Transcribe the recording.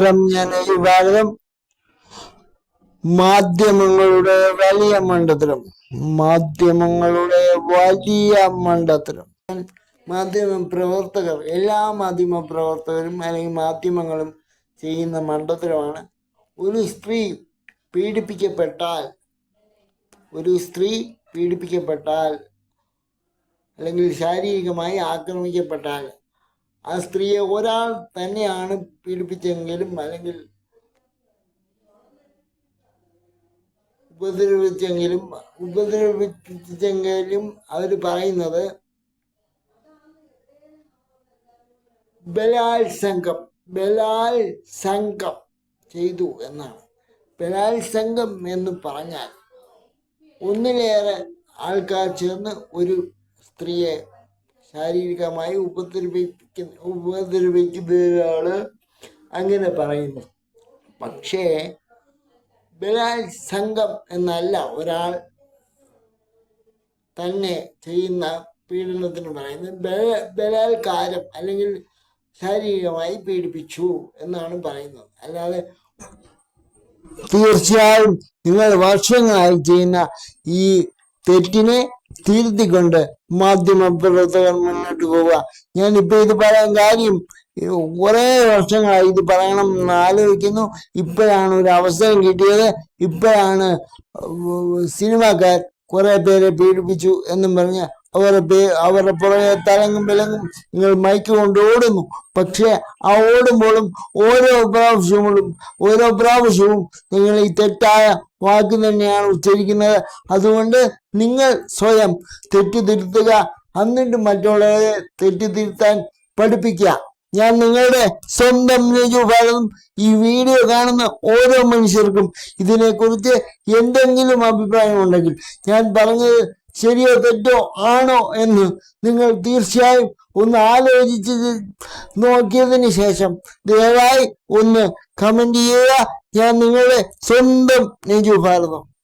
നമസ്കാരം ഞാൻ ഈ ഭാരതം മാധ്യമങ്ങളുടെ വലിയ മണ്ഡത്തിലും മാധ്യമങ്ങളുടെ വലിയ മണ്ഡത്തിലും മാധ്യമ പ്രവർത്തകർ എല്ലാ മാധ്യമ പ്രവർത്തകരും അല്ലെങ്കിൽ മാധ്യമങ്ങളും ചെയ്യുന്ന മണ്ഡത്തിലുമാണ് ഒരു സ്ത്രീ പീഡിപ്പിക്കപ്പെട്ടാൽ ഒരു സ്ത്രീ പീഡിപ്പിക്കപ്പെട്ടാൽ അല്ലെങ്കിൽ ശാരീരികമായി ആക്രമിക്കപ്പെട്ടാൽ ആ സ്ത്രീയെ ഒരാൾ തന്നെയാണ് പീഡിപ്പിച്ചെങ്കിലും അല്ലെങ്കിൽ ഉപദ്രവിച്ചെങ്കിലും ഉപദ്രവിച്ചെങ്കിലും അവർ പറയുന്നത് ബലാൽ സംഘം ബലാൽ സംഘം ചെയ്തു എന്നാണ്. ബലാൽ സംഘം എന്ന് പറഞ്ഞാൽ ഒന്നിലേറെ ആൾക്കാർ ചേർന്ന് ഒരു സ്ത്രീയെ ശാരീരികമായി ഉപദ്രവിക്കുന്ന ഉപദ്രവിക്കുന്നതിനാണ് അങ്ങനെ പറയുന്നു. പക്ഷേ ബലാൽ സംഘം എന്നല്ല ഒരാൾ തന്നെ ചെയ്യുന്ന പീഡനത്തിന് പറയുന്നത് ബല- ബലാത്കാരം അല്ലെങ്കിൽ ശാരീരികമായി പീഡിപ്പിച്ചു എന്നാണ് പറയുന്നത്. അല്ലാതെ തീർച്ചയായും നിങ്ങൾ വർഷങ്ങളായി ചെയ്യുന്ന ഈ തെറ്റിനെ തിരുത്തിക്കൊണ്ട് മാധ്യമ പ്രവർത്തകർ മുന്നോട്ട് പോവുക. ഞാൻ ഇപ്പൊ ഇത് പറയാൻ കാര്യം കുറെ വർഷങ്ങളായി ഇത് പറയണം എന്ന് ആലോചിക്കുന്നു. ഇപ്പോഴാണ് ഒരു അവസരം കിട്ടിയത്. ഇപ്പോഴാണ് സിനിമാക്കാർ കുറെ പേരെ പീഡിപ്പിച്ചു എന്നും പറഞ്ഞ് പേ അവരുടെ പുറകെ തലങ്ങും വിലങ്ങും നിങ്ങൾ മൈക്ക് കൊണ്ട് ഓടുന്നു. പക്ഷെ ആ ഓടുമ്പോഴും ഓരോ പ്രാവശ്യങ്ങളും ഓരോ പ്രാവശ്യവും നിങ്ങൾ ഈ തെറ്റായ വാക്ക് തന്നെയാണ് ഉച്ചരിക്കുന്നത്. അതുകൊണ്ട് നിങ്ങൾ സ്വയം തെറ്റ് തിരുത്തുക എന്നിട്ട് മറ്റുള്ളവരെ തെറ്റ് തിരുത്താൻ പഠിപ്പിക്കുക. ഞാൻ നിങ്ങളുടെ സ്വന്തം രജു ഭാഗം ഈ വീഡിയോ കാണുന്ന ഓരോ മനുഷ്യർക്കും ഇതിനെക്കുറിച്ച് എന്തെങ്കിലും അഭിപ്രായമുണ്ടെങ്കിൽ ഞാൻ പറഞ്ഞത് ശരിയോ തെറ്റോ ആണോ എന്ന് നിങ്ങൾ തീർച്ചയായും ഒന്ന് ആലോചിച്ച് നോക്കിയതിന് ശേഷം ദയവായി ഒന്ന് കമന്റ് ചെയ്യുക. ഞാൻ നിങ്ങളുടെ സ്വന്തം രജു ഭാരതം.